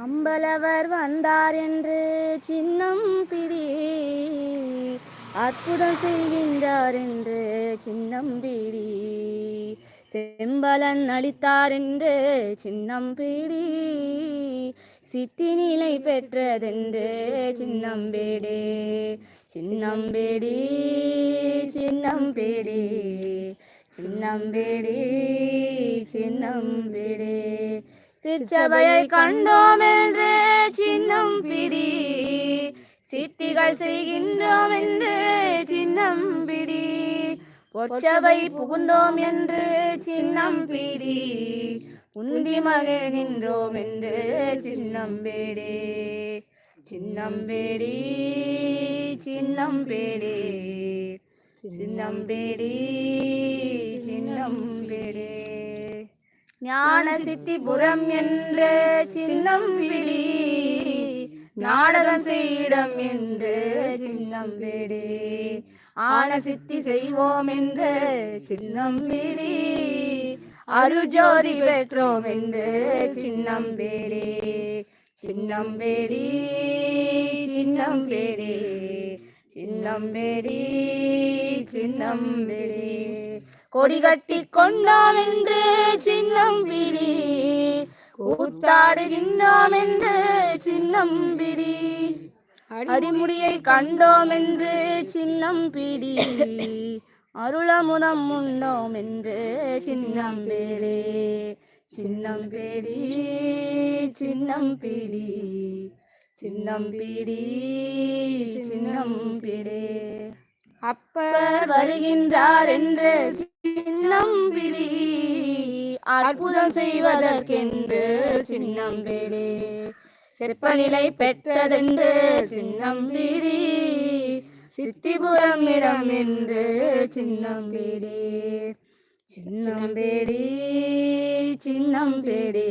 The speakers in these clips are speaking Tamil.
அம்பலவர் வந்தார் என்று சின்னம் பிடி அற்புதம் செய்கின்றார் என்று சின்னம் பிடி செம்பலன் அளித்தாரென்று சின்னம் பிடி. சித்தி நிலை பெற்றதென்று சின்னம்பேடி சின்னம்பேடி சின்னம்பேடி சின்னம்பேடி சின்னம்பேடி சிற்றவையை கண்டோம் என்று சின்னம் பிடி. சித்திகள் செய்கின்றோம் என்று சின்னம்பிடி பொற்சபை புகுந்தோம் என்று சின்னம் பீடி. உந்தி மகிழ்கின்றோம் என்று சின்னம்பேடி சின்னம்பேடி சின்னம்பேடி சின்னம்பேடி சின்னம்பேடி ஞான சித்தி புறம் என்று சின்னம் பிடி நாடகம் செய்யிடம் என்று சின்னம்பேடி ஆன சித்தி செய்வோம் என்று சின்னம்பிடி அருஜோதி பெற்றோம் என்று சின்னம்பேடி சின்னம்பேடி சின்னம்பேடி சின்னம்பேடி சின்னம்பேடி கொடி கட்டி கொண்டாம் என்று சின்னம்பிடி கூத்தாடுகின்றாம் என்று சின்னம்பிடி பிடி அடிமுடியை கண்டோம் என்று சின்னம் பிடி. அருளமுதம் உண்டோம் என்று சின்னம் பேடே சின்னம் பேடி சின்னம் பிடி. சின்னம் பிடி சின்னம் பிடே. அப்பர் வருகின்றார் என்று சின்னம் பிடி. அற்புதம் செய்வதற்கென்று சின்னம் பிடி சிற்பநிலை பெற்றதென்று சின்னம்பீடி சித்திபுரம் இடம் என்று சின்னம்பீடி சின்னம்பேடி சின்னம்பேடி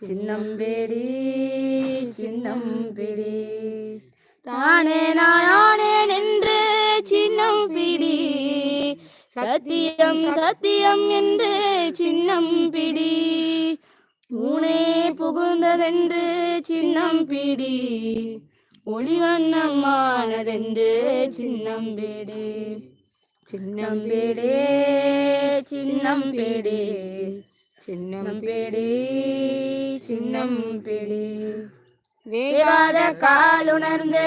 சின்னம்பேடி சின்னம்பேடி தானே நானே நின்று சின்னம்பிடி சத்தியம் சத்தியம் என்று ஊனே புகுந்ததென்று சின்னம் பிடி. ஒளிவண்ணம்மானதென்று சின்னம்பேடே சின்னம்பேடே சின்னம்பேடே சின்னம்பேடே சின்னம்பேடே வேகாத காலுணர்ந்த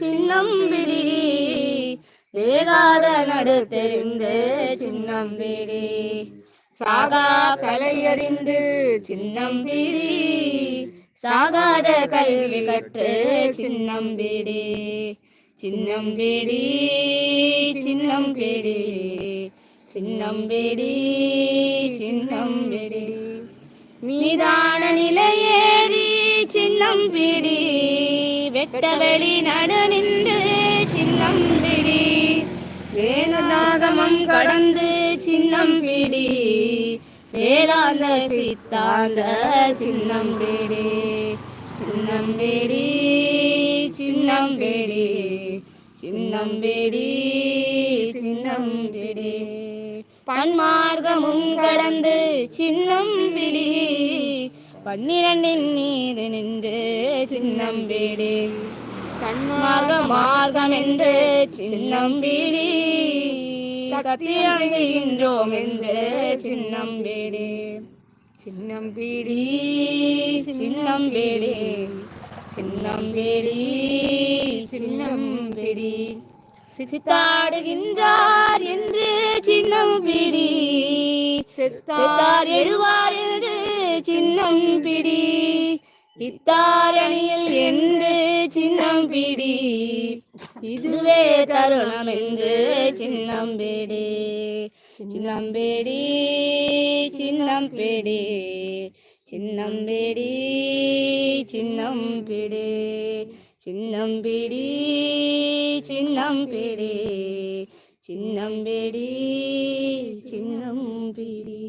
சின்னம்பிடி வேகாத நடு தெரிந்த சின்னம்பிடி சாகா கலையறிந்து சின்னம்பிடி சாகாத கல்வி கற்று சின்னம்பிடி சின்னம்பிடி சின்னம்பிடி சின்னம்பிடி சின்னம்பிடி மீதான நிலையேறி சின்னம்பிடி வெட்டவெளி நடு நின்று சின்னம்பிடி பிடி கடந்து சின்னம் பிடி. வேதாந்த சித்தாந்த சின்னம் பிடி. சின்னம் பிடி சின்னம் பிடி. சின்னம் பிடி சின்னம் பிடி. பன்மார்க்கமும் கடந்து சின்னம் பிடி. பன்னிரண்டின் நீர் நின்று சின்னம் பிடி. சன்மார்க்க மார்க்கம் என்று சின்னம்பிடி சத்தியம் செய்கின்றோம் என்று சின்னம்பிடி சின்னம்பிடி சின்னம்பிடி சின்னம்பிடி சின்னம்பிடி சித்தாடுகின்றார் என்று சின்னம் பிடி. செத்தார் எழுவார் என்று சின்னம் பிடி. ഇത്താരണിയിൽ എന്റെ ചിഹ്നം പിടി? ഇതുവേ തരുണം എന്റെ ചിഹ്നം പിടി? ചിഹ്നം പേടി ചിഹ്നം പിടി ചിഹ്നം പേടി ചിഹ്നം പിടി. ചിഹ്നം പിടി ചിഹ്നം പിടി. ചിഹ്നം പേടി ചിഹ്നം പിടി.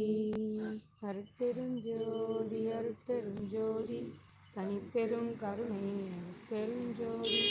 അർത്തരും ജ്യോതി അർത്തരും ജ്യോതി. தனிப்பெரும் கருணை பெருஞ்சோதி.